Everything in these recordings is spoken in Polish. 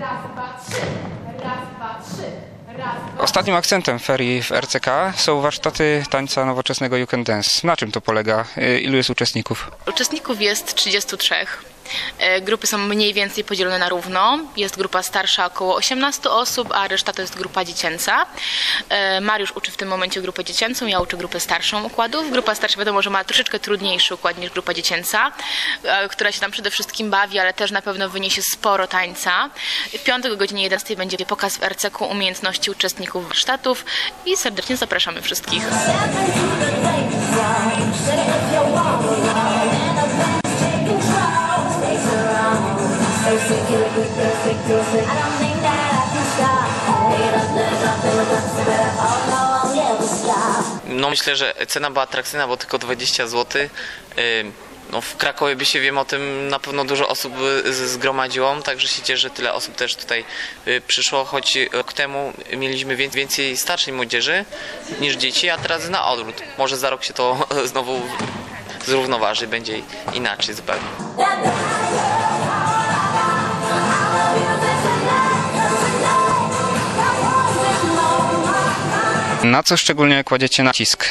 Raz, dwa, trzy. Raz, dwa, trzy. Ostatnim akcentem ferii w RCK są warsztaty tańca nowoczesnego You Can Dance. Na czym to polega? Y, Ilu jest uczestników? Uczestników jest 33. E, Grupy są mniej więcej podzielone na równo. Jest grupa starsza około 18 osób, a reszta to jest grupa dziecięca. E, Mariusz uczy w tym momencie grupę dziecięcą, ja uczę grupę starszą układów. Grupa starsza wiadomo, że ma troszeczkę trudniejszy układ niż grupa dziecięca, e, która się tam przede wszystkim bawi, ale też na pewno wyniesie sporo tańca. W piątek o godzinie 11 będzie pokaz w RCK umiejętności uczestników warsztatów i serdecznie zapraszamy wszystkich. No myślę, że cena była atrakcyjna, bo tylko 20 zł. No w Krakowie by się wiem o tym na pewno dużo osób y, zgromadziło, także się cieszę, że tyle osób też tutaj y, przyszło, choć rok temu mieliśmy wię- więcej starszej młodzieży niż dzieci, a teraz na odwrót. Może za rok się to znowu zrównoważy, będzie inaczej zupełnie. Na co szczególnie kładziecie nacisk,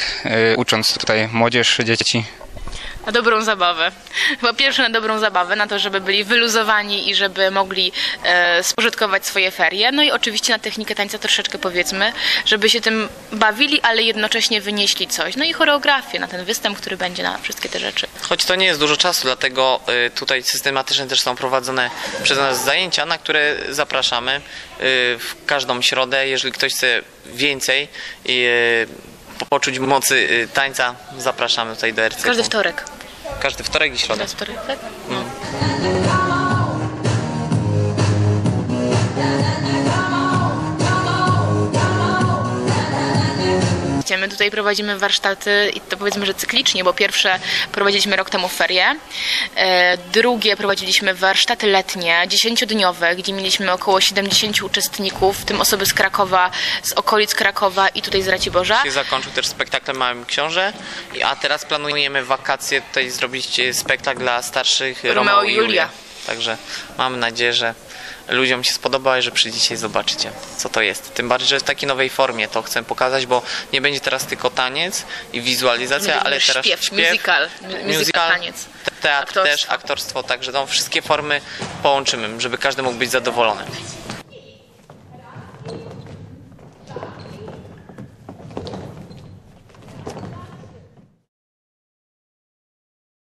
y, ucząc tutaj młodzież, dzieci? Na dobrą zabawę. Po pierwsze na dobrą zabawę, na to, żeby byli wyluzowani i żeby mogli e, spożytkować swoje ferie. No i oczywiście na technikę tańca troszeczkę powiedzmy, żeby się tym bawili, ale jednocześnie wynieśli coś. No i choreografię na ten występ, który będzie na wszystkie te rzeczy. Choć to nie jest dużo czasu, dlatego y, tutaj systematycznie też są prowadzone przez nas zajęcia, na które zapraszamy y, w każdą środę. Jeżeli ktoś chce więcej i y, po- poczuć mocy tańca, zapraszamy tutaj do RC. Każdy wtorek. Każdy wtorek i środę. Wtorek, tak? My tutaj prowadzimy warsztaty i to powiedzmy, że cyklicznie, bo pierwsze prowadziliśmy rok temu ferie, e, drugie prowadziliśmy warsztaty letnie, dziesięciodniowe, gdzie mieliśmy około 70 uczestników, w tym osoby z Krakowa, z okolic Krakowa i tutaj z Raciborza. Się zakończył też spektaklem Małym Książę, a teraz planujemy wakacje tutaj zrobić spektakl dla starszych Romeo Romeo i Julia. Julia. Także mamy nadzieję, że ludziom się spodoba i że przyjdziecie i zobaczycie, co to jest. Tym bardziej, że w takiej nowej formie to chcę pokazać, bo nie będzie teraz tylko taniec i wizualizacja, ale teraz śpiew, musical, mu- musical, taniec, te- teatr aktorstwo. też, aktorstwo, także no, wszystkie formy połączymy, żeby każdy mógł być zadowolony.